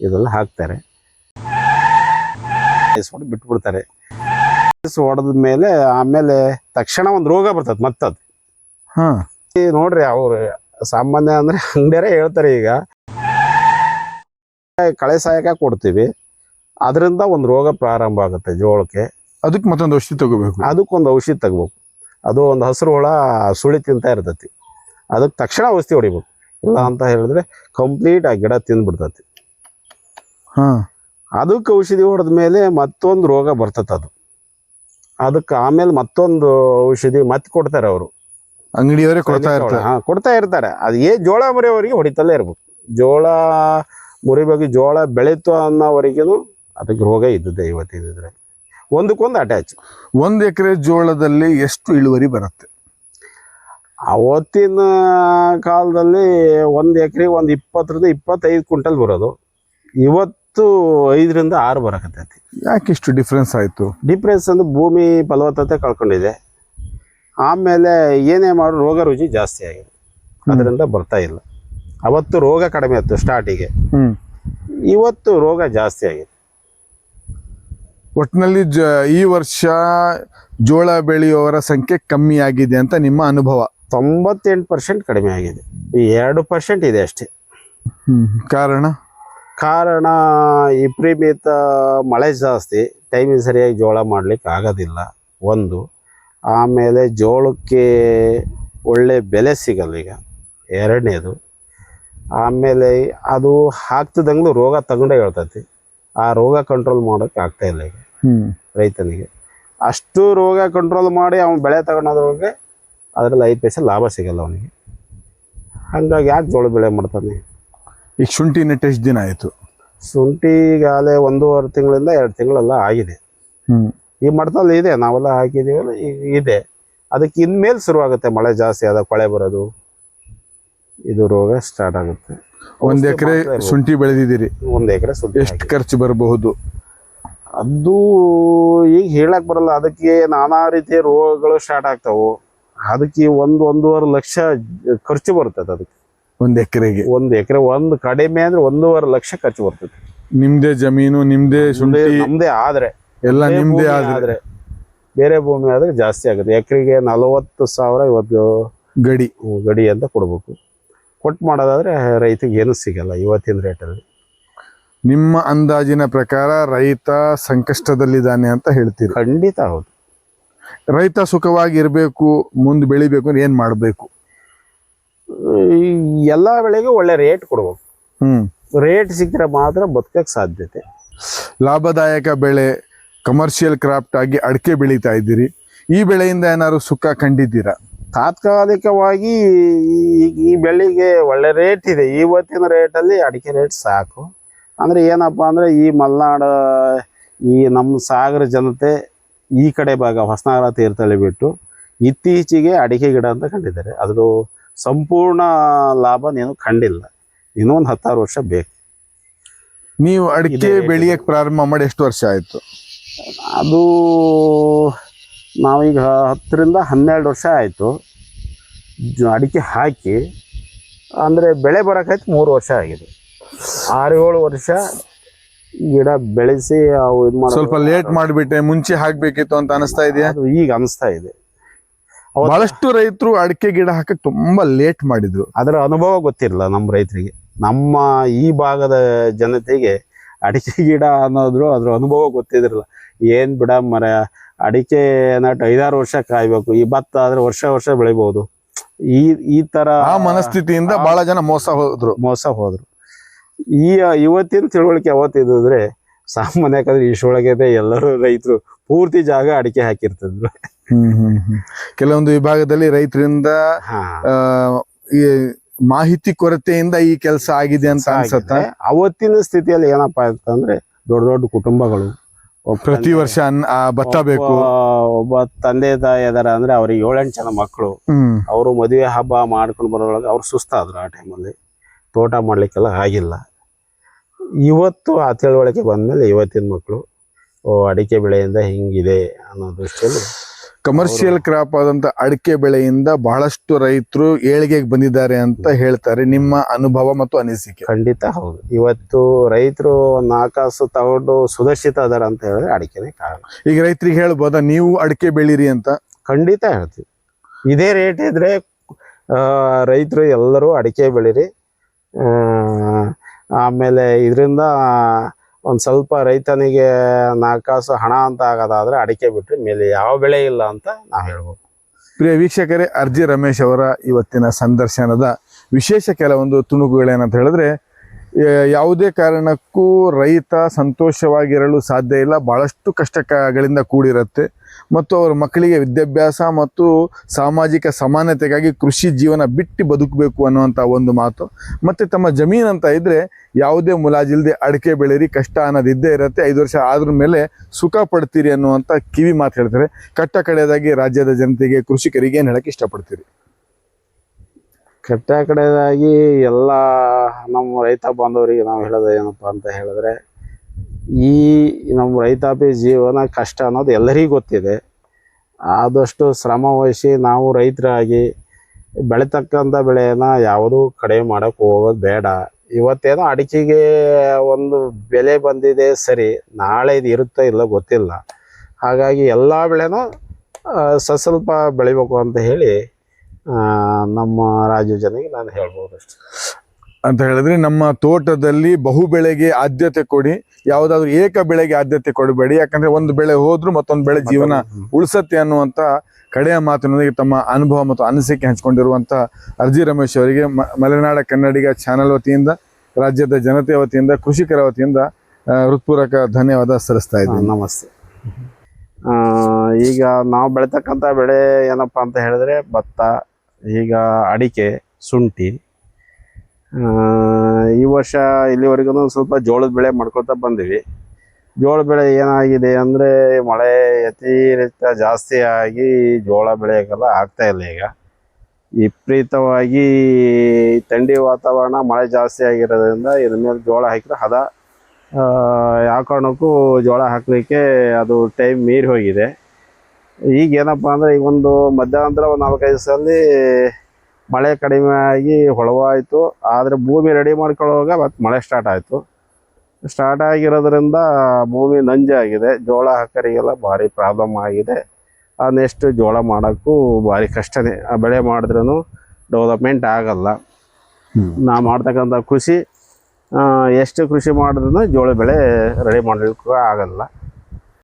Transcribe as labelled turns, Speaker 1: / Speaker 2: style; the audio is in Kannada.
Speaker 1: ಇದೆಲ್ಲ ಹಾಕ್ತಾರೆ. ಬಿಟ್ಬಿಡ್ತಾರೆ. ಹೊಡೆದ ಮೇಲೆ ಆಮೇಲೆ ತಕ್ಷಣ ಒಂದು ರೋಗ ಬರ್ತದೆ ಮತ್ತದು.
Speaker 2: ಹಾ.
Speaker 1: ನೋಡ್ರಿ ಅವ್ರು ಸಾಮಾನ್ಯ ಅಂದ್ರೆ ಅಂಗಡಿಯರೇ ಹೇಳ್ತಾರೆ ಈಗ. ಕಳೆ ಸಾಯಕ ಕೊಡ್ತೀವಿ. ಅದರಿಂದ ಒಂದು ರೋಗ ಪ್ರಾರಂಭ ಆಗುತ್ತೆ ಜೋಳಕ್ಕೆ.
Speaker 2: ಅದಕ್ಕೆ ಮತ್ತೊಂದು ಔಷಧಿ ತಗೋಬೇಕು.
Speaker 1: ಅದಕ್ಕೊಂದು ಔಷಧಿ ತಗೋಬೇಕು. ಅದು ಒಂದು ಹಸಿರು ಹುಳ ಸುಳಿ ತಿಂತ ಇರ್ತೈತಿ. ಅದಕ್ಕೆ ತಕ್ಷಣ ಔಷಧಿ ಹೊಡಿಬೇಕು. ಇಲ್ಲ ಅಂತ ಹೇಳಿದ್ರೆ ಕಂಪ್ಲೀಟ್ ಆ ಗಿಡ ತಿಂದ್ಬಿಡ್ತೈತಿ.
Speaker 2: ಹಾ.
Speaker 1: ಅದಕ್ಕೆ ಔಷಧಿ ಹೊಡೆದ ಮೇಲೆ ಮತ್ತೊಂದು ರೋಗ ಬರ್ತದೆ ಅದು. ಅದಕ್ಕೆ ಆಮೇಲೆ ಮತ್ತೊಂದು ಔಷಧಿ ಮತ್ತೆ ಕೊಡ್ತಾರೆ ಅವರು.
Speaker 2: ಅಂಗಡಿಯವರೇ ಕೊಡ್ತಾ ಇರ್ತಾರೆ.
Speaker 1: ಹಾ ಕೊಡ್ತಾ ಇರ್ತಾರೆ. ಅದು ಏ ಜೋಳ ಮುರಿಯವರಿಗೆ ಹೊಡಿತಲ್ಲೇ ಇರ್ಬೇಕು. ಜೋಳ ಮುರಿಬೇಕು ಜೋಳ ಬೆಳೀತು ಅನ್ನೋವರೆಗೂ ಅದಕ್ಕೆ ರೋಗ ಇದ್ದದ್ದೇ ಇವತ್ತಿದ್ರೆ ಒಂದಕ್ಕೊಂದು ಅಟ್ಯಾಚ್.
Speaker 2: ಒಂದು ಎಕರೆ ಜೋಳದಲ್ಲಿ ಎಷ್ಟು ಇಳುವರಿ ಬರುತ್ತೆ?
Speaker 1: ಅವತ್ತಿನ ಕಾಲದಲ್ಲಿ ಒಂದು ಎಕರೆ ಒಂದು ಇಪ್ಪತ್ತರಿಂದ ಇಪ್ಪತ್ತೈದು ಕ್ವಿಂಟಲ್ ಬರೋದು. ಇವತ್ತು ಐದರಿಂದ ಆರು ಬರಕತ್ತೈತಿ.
Speaker 2: ಯಾಕೆ ಇಷ್ಟು ಡಿಫ್ರೆನ್ಸ್ ಆಯಿತು?
Speaker 1: ಡಿಫ್ರೆನ್ಸ್ ಅಂದ್ರೆ ಭೂಮಿ ಫಲವತ್ತತೆ ಕಳ್ಕೊಂಡಿದೆ. ಆಮೇಲೆ ಏನೇ ಮಾಡೋ ರೋಗ ರುಚಿ ಜಾಸ್ತಿ ಆಗಿದೆ. ಅದರಿಂದ ಬರ್ತಾ ಇಲ್ಲ. ಅವತ್ತು ರೋಗ ಕಡಿಮೆ ಆಯಿತು ಸ್ಟಾರ್ಟಿಗೆ ಇವತ್ತು ರೋಗ ಜಾಸ್ತಿ ಆಗಿದೆ.
Speaker 2: ಒಟ್ಟಿನಲ್ಲಿ ಜ ಈ ವರ್ಷ ಜೋಳ ಬೆಳೆಯುವವರ ಸಂಖ್ಯೆ ಕಮ್ಮಿ ಆಗಿದೆ ಅಂತ ನಿಮ್ಮ ಅನುಭವ.
Speaker 1: ತೊಂಬತ್ತೆಂಟು ಪರ್ಸೆಂಟ್ ಕಡಿಮೆ ಆಗಿದೆ. ಈ ಎರಡು ಪರ್ಸೆಂಟ್ ಇದೆ ಅಷ್ಟೇ.
Speaker 2: ಕಾರಣ?
Speaker 1: ಕಾರಣ ವಿಪರೀತ ಮಳೆ ಜಾಸ್ತಿ ಟೈಮಿಗೆ ಸರಿಯಾಗಿ ಜೋಳ ಮಾಡಲಿಕ್ಕೆ ಆಗೋದಿಲ್ಲ ಒಂದು. ಆಮೇಲೆ ಜೋಳಕ್ಕೆ ಒಳ್ಳೆ ಬೆಲೆ ಸಿಗಲ್ಲ ಈಗ ಎರಡನೇದು. ಆಮೇಲೆ ಅದು ಹಾಕ್ತಿದ್ದಂಗ್ಲೂ ರೋಗ ತಗೊಂಡೇ ಹೇಳ್ತೈತಿ ಆ ರೋಗ ಕಂಟ್ರೋಲ್ ಮಾಡೋಕ್ಕೆ ಆಗ್ತಾಯಿಲ್ಲ ಈಗ. ರೈತನಿಗೆ. ಅಷ್ಟು ರೋಗ ಕಂಟ್ರೋಲ್ ಮಾಡಿ ಅವನು ಬೆಳೆ ತಗೊಳೋದ್ರೊಳಗೆ ಅದರಲ್ಲಿ ಐದು ಪೈಸೆ ಲಾಭ ಸಿಗಲ್ಲ ಅವನಿಗೆ. ಹಂಗಾಗಿ ಯಾಕೆ ಜೋಳ ಬೆಳೆ ಮಾಡ್ತಾನೆ?
Speaker 2: ಈಗ ಶುಂಠಿ ನೆಟ್ಟು ಎಷ್ಟು ದಿನ ಆಯಿತು.
Speaker 1: ಶುಂಠಿ ಈಗಾಗಲೇ ಒಂದೂವರೆ ತಿಂಗಳಿಂದ ಎರಡು ತಿಂಗಳೆಲ್ಲ ಆಗಿದೆ. ಈ ಮಠದಲ್ಲಿ ಇದೆ ನಾವೆಲ್ಲ ಹಾಕಿದ್ದೀವಲ್ಲ ಈಗ ಇದೆ. ಅದಕ್ಕೆ ಇನ್ಮೇಲೆ ಶುರುವಾಗುತ್ತೆ ಮಳೆ ಜಾಸ್ತಿ ಆದ ಕೊಳೆ ಬರೋದು. ಇದು ರೋಗ ಸ್ಟಾರ್ಟ್ ಆಗುತ್ತೆ.
Speaker 2: ಒಂದು ಎಕರೆ ಶುಂಠಿ ಬೆಳೆದಿದ್ದೀರಿ.
Speaker 1: ಒಂದು ಎಕರೆ ಶುಂಠಿ
Speaker 2: ಎಷ್ಟು ಖರ್ಚು ಬರಬಹುದು?
Speaker 1: ಅದು ಈಗ ಹೇಳಕ್ ಬರಲ್ಲ ಅದಕ್ಕೆ ನಾನಾ ರೀತಿಯ ರೋಗಗಳು ಸ್ಟಾರ್ಟ್ ಆಗ್ತಾವೆ. ಅದಕ್ಕೆ ಒಂದು ಒಂದೂವರೆ ಲಕ್ಷ ಖರ್ಚು ಬರ್ತದೆ ಅದಕ್ಕೆ.
Speaker 2: ಒಂದ್ ಎಕರೆಗೆ.
Speaker 1: ಒಂದು ಎಕರೆ ಒಂದು ಕಡಿಮೆ ಅಂದ್ರೆ ಒಂದೂವರೆ ಲಕ್ಷ ಖರ್ಚು ಬರ್ತದೆ.
Speaker 2: ನಿಮ್ದೇ ಜಮೀನು ನಿಮ್ದೇ ಸುಂಡೆ
Speaker 1: ನಮ್ದೇ ಆದ್ರೆ.
Speaker 2: ಎಲ್ಲ ನಿಮ್ದೇ ಆದ್ರೆ.
Speaker 1: ಬೇರೆ ಭೂಮಿ ಆದ್ರೆ ಜಾಸ್ತಿ ಆಗುತ್ತೆ. ಎಕರೆಗೆ ನಲವತ್ತು ಸಾವಿರ ಇವತ್ತು
Speaker 2: ಗಡಿ.
Speaker 1: ಗಡಿ ಅಂತ ಕೊಡ್ಬೇಕು. ಕೊಟ್ಟು ಮಾಡೋದಾದ್ರೆ ರೈತಗೆ ಏನು ಸಿಗಲ್ಲ ಇವತ್ತಿನ ರೇಟಲ್ಲಿ.
Speaker 2: ನಿಮ್ಮ ಅಂದಾಜಿನ ಪ್ರಕಾರ ರೈತ ಸಂಕಷ್ಟದಲ್ಲಿದ್ದಾನೆ ಅಂತ ಹೇಳ್ತೀರಿ?
Speaker 1: ಖಂಡಿತ ಹೌದು.
Speaker 2: ರೈತ ಸುಖವಾಗಿ ಇರಬೇಕು ಮುಂದೆ ಬೆಳಿಬೇಕು ಅಂದ್ರೆ ಏನ್ ಮಾಡ್ಬೇಕು?
Speaker 1: ಎಲ್ಲಾ ಬೆಳೆಗೂ ಒಳ್ಳೆ ರೇಟ್ ಕೊಡ್ಬೇಕು.
Speaker 2: ಹ್ಮ್.
Speaker 1: ರೇಟ್ ಸಿಕ್ಕರೆ ಮಾತ್ರ ಬದುಕಕ್ಕೆ ಸಾಧ್ಯತೆ.
Speaker 2: ಲಾಭದಾಯಕ ಬೆಳೆ ಕಮರ್ಷಿಯಲ್ ಕ್ರಾಫ್ಟ್ ಆಗಿ ಅಡಿಕೆ ಬೆಳೀತಾ ಇದ್ದೀರಿ. ಈ ಬೆಳೆಯಿಂದ ಏನಾದ್ರು ಸುಖ ಕಂಡಿದ್ದೀರಾ?
Speaker 1: ತಾತ್ಕಾಲಿಕವಾಗಿ ಈ- ಈ ಬೆಳೆಗೆ ಒಳ್ಳೆ ರೇಟ್ ಇದೆ. ಇವತ್ತಿನ ರೇಟಲ್ಲಿ ಅಡಿಕೆ ರೇಟ್ ಸಾಕು. ಅಂದ್ರೆ ಏನಪ್ಪಾ ಅಂದ್ರೆ ಈ ಮಲೆನಾಡು ಈ ನಮ್ಮ ಸಾಗರ ಜನತೆ ಈ ಕಡೆ ಭಾಗ ಹೊಸನಗರ ತೀರ್ಥಹಳ್ಳಿ ಬಿಟ್ಟು ಇತ್ತೀಚೆಗೆ ಅಡಿಕೆ ಗಿಡ ಅಂತ ಕಂಡಿದ್ದಾರೆ. ಅದ್ರ ಸಂಪೂರ್ಣ ಲಾಭ ನೀನು ಕಂಡಿಲ್ಲ ಇನ್ನೊಂದು ಹತ್ತಾರು ವರ್ಷ ಬೇಕು.
Speaker 2: ನೀವು ಅಡಿಕೆ ಬೆಳೆಯಕ್ಕೆ ಪ್ರಾರಂಭ ಮಾಡಿ ಎಷ್ಟು ವರ್ಷ ಆಯಿತು?
Speaker 1: ಅದು ನಾವೀಗ ಹತ್ತರಿಂದ ಹನ್ನೆರಡು ವರ್ಷ ಆಯಿತು. ಅಡಿಕೆ ಹಾಕಿ ಅಂದರೆ ಬೆಳೆ ಬರೋಕ್ಕಾಯ್ತು ಮೂರು ವರ್ಷ ಆಗಿದೆ. ಆರು ಏಳು ವರ್ಷ ಗಿಡ ಬೆಳೆಸಿ ಅವು ಇದು
Speaker 2: ಸ್ವಲ್ಪ ಲೇಟ್ ಮಾಡಿಬಿಟ್ಟೆ ಮುಂಚೆ ಹಾಕಬೇಕಿತ್ತು ಅಂತ ಅನಿಸ್ತಾ ಇದೆಯಾ?
Speaker 1: ಅದು ಈಗ ಅನಿಸ್ತಾ ಇದೆ.
Speaker 2: ಬಹಳಷ್ಟು ರೈತರು ಅಡಿಕೆ ಗಿಡ ಹಾಕಕ್ ತುಂಬಾ ಲೇಟ್ ಮಾಡಿದ್ರು.
Speaker 1: ಅದರ ಅನುಭವ ಗೊತ್ತಿರಲ್ಲ ನಮ್ಮ ರೈತರಿಗೆ. ನಮ್ಮ ಈ ಭಾಗದ ಜನತೆಗೆ ಅಡಿಕೆ ಗಿಡ ಅನ್ನೋದ್ರು ಅದ್ರ ಅನುಭವ ಗೊತ್ತಿದ್ರಲ್ಲ. ಏನ್ ಬಿಡ ಮರ ಅಡಿಕೆ ನಟ್ ಐದಾರು ವರ್ಷ ಕಾಯ್ಬೇಕು ಈ ಭತ್ತ ಆದ್ರೆ ವರ್ಷ ವರ್ಷ ಬೆಳಿಬಹುದು ಈ ಈ ತರ
Speaker 2: ಆ ಮನಸ್ಥಿತಿಯಿಂದ ಬಹಳ ಜನ ಮೋಸ ಹೋದ್ರು.
Speaker 1: ಮೋಸ ಹೋದ್ರು. ಈ ಇವತ್ತಿನ ತಿಳುವಳಿಕೆ ಅವತ್ತಿದ್ರೆ ಸಾಮಾನ್ಯ ಯಾಕಂದ್ರೆ ಇಷ್ಟೊಳಗೆ ಎಲ್ಲರೂ ರೈತರು ಪೂರ್ತಿ ಜಾಗ ಅಡಿಕೆ ಹಾಕಿರ್ತಿದ್ರು.
Speaker 2: ಕೆಲವೊಂದು ವಿಭಾಗದಲ್ಲಿ ರೈತರಿಂದ ಈ ಮಾಹಿತಿ ಕೊರತೆಯಿಂದ ಈ ಕೆಲಸ ಆಗಿದೆ ಅಂತ ಅನ್ಸತ್ತ?
Speaker 1: ಅವತ್ತಿನ ಸ್ಥಿತಿಯಲ್ಲಿ ಏನಪ್ಪಾ ಅಂತಂದ್ರೆ ದೊಡ್ಡ ದೊಡ್ಡ ಕುಟುಂಬಗಳು.
Speaker 2: ಪ್ರತಿ ವರ್ಷ ಭತ್ತ ಬೇಕು.
Speaker 1: ಒಬ್ಬ- ತಂದೆ ತಾಯಿ ಅದಾರ ಅಂದ್ರೆ ಅವ್ರಿಗೆ ಏಳೆಂಟು ಜನ ಮಕ್ಕಳು. ಅವರು ಮದುವೆ ಹಬ್ಬ ಮಾಡ್ಕೊಂಡು ಬರೋದ್ರೊಳಗೆ ಅವ್ರು ಸುಸ್ತಾದ್ರು ಆ ಟೈಮಲ್ಲಿ. ತೋಟ ಮಾಡ್ಲಿಕ್ಕೆಲ್ಲ ಆಗಿಲ್ಲ. ಇವತ್ತು ಆ ತಿಳುವಳಿಕೆ ಬಂದ್ಮೇಲೆ ಇವತ್ತಿನ ಮಕ್ಕಳು ಓ ಅಡಿಕೆ ಬೆಳೆಯಿಂದ ಹಿಂಗಿದೆ ಅನ್ನೋ ದೃಷ್ಟಿಯಲ್ಲಿ
Speaker 2: ಕಮರ್ಷಿಯಲ್ ಕ್ರಾಪ್ ಆದಂತ ಅಡಿಕೆ ಬೆಳೆಯಿಂದ ಬಹಳಷ್ಟು ರೈತರು ಏಳಿಗೆಗೆ ಬಂದಿದ್ದಾರೆ ಅಂತ ಹೇಳ್ತಾರೆ. ನಿಮ್ಮ ಅನುಭವ ಮತ್ತು ಅನಿಸಿಕೆ.
Speaker 1: ಖಂಡಿತ ಹೌದು. ಇವತ್ತು ರೈತರು ನಾಕಾಸು ತಗೊಂಡು ಸುದರ್ಶಿತ ಅದಾರ ಅಂತ ಹೇಳಿದ್ರೆ ಅಡಿಕೆನೇ ಕಾರಣ.
Speaker 2: ಈಗ ರೈತರಿಗೆ ಹೇಳ್ಬೋದಾ? ನೀವು ಅಡಿಕೆ ಬೆಳೀರಿ ಅಂತ?
Speaker 1: ಖಂಡಿತ ಹೇಳ್ತೀವಿ. ಇದೇ ರೇಟ್ ಇದ್ರೆ ರೈತರು ಎಲ್ಲರೂ ಅಡಿಕೆ ಬೆಳೀರಿ. ಆಮೇಲೆ ಇದರಿಂದ ಒಂದು ಸ್ವಲ್ಪ ರೈತನಿಗೆ ನಾಲ್ಕಾಸು ಹಣ ಅಂತ ಆಗೋದಾದರೆ ಅಡಿಕೆ ಬಿಟ್ಟರೆ ಮೇಲೆ ಯಾವ ಬೆಳೆ ಇಲ್ಲ ಅಂತ ನಾವು ಹೇಳ್ಬೋದು.
Speaker 2: ಪ್ರಿಯ ವೀಕ್ಷಕರೇ, ಅರ್ಜಿ ರಮೇಶ್ ಅವರ ಇವತ್ತಿನ ಸಂದರ್ಶನದ ವಿಶೇಷ ಕೆಲವೊಂದು ತುಣುಕುಗಳೇನಂತ ಹೇಳಿದ್ರೆ ಯಾವುದೇ ಕಾರಣಕ್ಕೂ ರೈತ ಸಂತೋಷವಾಗಿರಲು ಸಾಧ್ಯ ಇಲ್ಲ, ಬಹಳಷ್ಟು ಕಷ್ಟಗಳಿಂದ ಕೂಡಿರುತ್ತೆ. ಮತ್ತು ಅವರ ಮಕ್ಕಳಿಗೆ ವಿದ್ಯಾಭ್ಯಾಸ ಮತ್ತು ಸಾಮಾಜಿಕ ಸಮಾನತೆಗಾಗಿ ಕೃಷಿ ಜೀವನ ಬಿಟ್ಟು ಬದುಕಬೇಕು ಅನ್ನುವಂಥ ಒಂದು ಮಾತು. ಮತ್ತು ತಮ್ಮ ಜಮೀನು ಅಂತ ಇದ್ದರೆ ಯಾವುದೇ ಮುಲಾಜಿಲ್ಲದೆ ಅಡಿಕೆ ಬೆಳೀರಿ ಕಷ್ಟ ಅನ್ನೋದು ಇದ್ದೇ ಇರುತ್ತೆ. ಐದು ವರ್ಷ ಆದ್ರ ಮೇಲೆ ಸುಖ ಪಡ್ತೀರಿ ಅನ್ನುವಂಥ ಕಿವಿ ಮಾತು ಹೇಳ್ತಾರೆ. ಕಟ್ಟ ಕಡೆಯದಾಗಿ ರಾಜ್ಯದ ಜನತೆಗೆ, ಕೃಷಿಕರಿಗೆ ಏನು ಹೇಳಕ್ಕೆ ಇಷ್ಟಪಡ್ತೀರಿ?
Speaker 1: ಕಟ್ಟ ಕಡೆಯದಾಗಿ ಎಲ್ಲ ನಮ್ಮ ರೈತ ಬಾಂಧವರಿಗೆ ನಾವು ಹೇಳೋದು ಏನಪ್ಪ ಅಂತ ಹೇಳಿದ್ರೆ ಈ ನಮ್ಮ ರೈತಾಪಿ ಜೀವನ ಕಷ್ಟ ಅನ್ನೋದು ಎಲ್ಲರಿಗೂ ಗೊತ್ತಿದೆ. ಆದಷ್ಟು ಶ್ರಮ ವಹಿಸಿ ನಾವು ರೈತರಾಗಿ ಬೆಳೆತಕ್ಕಂಥ ಬೆಳೆಯನ್ನು ಯಾವುದೂ ಕಡಿಮೆ ಮಾಡೋಕ್ಕೆ ಹೋಗೋದು ಬೇಡ. ಇವತ್ತೇನೋ ಅಡಿಕೆಗೆ ಒಂದು ಬೆಲೆ ಬಂದಿದೆ ಸರಿ, ನಾಳೆ ಇದು ಇರುತ್ತೋ ಇಲ್ಲ ಗೊತ್ತಿಲ್ಲ. ಹಾಗಾಗಿ ಎಲ್ಲ ಬೆಳೆನೂ ಸಸ್ವಲ್ಪ ಸ್ವಲ್ಪ ಬೆಳಿಬೇಕು ಅಂತ ಹೇಳಿ ನಮ್ಮ ರಾಜ್ಯ ಜನರಿಗೆ ನಾನು ಹೇಳ್ಬೋದು ಅಷ್ಟೇ
Speaker 2: ಅಂತ ಹೇಳಿದ್ರೆ ನಮ್ಮ ತೋಟದಲ್ಲಿ ಬಹು ಬೆಳೆಗೆ ಆದ್ಯತೆ ಕೊಡಿ. ಯಾವುದಾದ್ರೂ ಏಕ ಬೆಳೆಗೆ ಆದ್ಯತೆ ಕೊಡಬೇಡಿ. ಯಾಕಂದ್ರೆ ಒಂದು ಬೆಳೆ ಹೋದ್ರು ಮತ್ತೊಂದು ಬೆಳೆ ಜೀವನ ಉಳಿಸತ್ತೆ ಅನ್ನುವಂತ ಕಡೆಯ ಮಾತಿನೊಂದಿಗೆ ತಮ್ಮ ಅನುಭವ ಮತ್ತು ಅನಿಸಿಕೆ ಹಂಚಿಕೊಂಡಿರುವಂತ ಅರ್ಜಿ ರಮೇಶ್ ಅವರಿಗೆ. ಮಲೆನಾಡ ಕನ್ನಡಿಗ ಚಾನಲ್ ವತಿಯಿಂದ ರಾಜ್ಯದ ಜನತೆಯ ವತಿಯಿಂದ ಕೃಷಿಕರ ವತಿಯಿಂದ ಹೃತ್ಪೂರ್ವಕ ಧನ್ಯವಾದ ಸಲ್ಲಿಸ್ತಾ ಇದ್ದೀನಿ.
Speaker 1: ನಮಸ್ತೆ. ಈಗ ನಾವು ಬೆಳಿತಕ್ಕಂಥ ಬೆಳೆ ಏನಪ್ಪ ಅಂತ ಹೇಳಿದ್ರೆ ಭತ್ತ ಈಗ ಅಡಿಕೆ ಶುಂಠಿ ಈ ವರ್ಷ ಇಲ್ಲಿವರೆಗೂ ಸ್ವಲ್ಪ ಜೋಳದ ಬೆಳೆ ಮಾಡ್ಕೊಳ್ತಾ ಬಂದಿವಿ. ಜೋಳ ಬೆಳೆ ಏನಾಗಿದೆ ಅಂದರೆ ಮಳೆ ಅತಿರಿಕ್ತ ಜಾಸ್ತಿ ಆಗಿ ಜೋಳ ಬೆಳೆಗೆಲ್ಲ ಆಗ್ತಾ ಇಲ್ಲ ಈಗ. ವಿಪರೀತವಾಗಿ ಥಂಡಿ ವಾತಾವರಣ, ಮಳೆ ಜಾಸ್ತಿ ಆಗಿರೋದ್ರಿಂದ ಇದ್ರ ಮೇಲೆ ಜೋಳ ಹಾಕಿದ್ರೆ ಹದ ಯಾವ ಕಾರಣಕ್ಕೂ ಜೋಳ ಹಾಕಲಿಕ್ಕೆ ಅದು ಟೈಮ್ ಮೀರಿ ಹೋಗಿದೆ. ಈಗ ಏನಪ್ಪ ಅಂದರೆ ಈಗ ಒಂದು ಮಧ್ಯಾಹ್ನಂತರ ಒಂದು ನಾಲ್ಕೈದು ದಿವಸದಲ್ಲಿ ಮಳೆ ಕಡಿಮೆ ಆಗಿ ಹೊಳವಾಯಿತು, ಆದರೆ ಭೂಮಿ ರೆಡಿ ಮಾಡ್ಕೊಳ್ಳೋವಾಗ ಮತ್ತೆ ಮಳೆ ಸ್ಟಾರ್ಟ್ ಆಯಿತು. ಸ್ಟಾರ್ಟ್ ಆಗಿರೋದ್ರಿಂದ ಭೂಮಿ ನಂಜಾಗಿದೆ ಜೋಳ ಹಾಕರಿಗೆಲ್ಲ ಭಾರಿ ಪ್ರಾಬ್ಲಮ್ ಆಗಿದೆ. ಆ ನೆಕ್ಸ್ಟ್ ಜೋಳ ಮಾಡೋಕ್ಕೂ ಭಾರಿ ಕಷ್ಟನೇ. ಆ ಬೆಳೆ ಮಾಡಿದ್ರೂ ಡೆವಲಪ್ಮೆಂಟ್ ಆಗಲ್ಲ. ನಾ ಮಾಡ್ತಕ್ಕಂಥ ಕೃಷಿ ಎಷ್ಟು ಕೃಷಿ ಮಾಡಿದ್ರೂ ಜೋಳ ಬೆಳೆ ರೆಡಿ ಮಾಡಲಿಕ್ಕೂ ಆಗಲ್ಲ.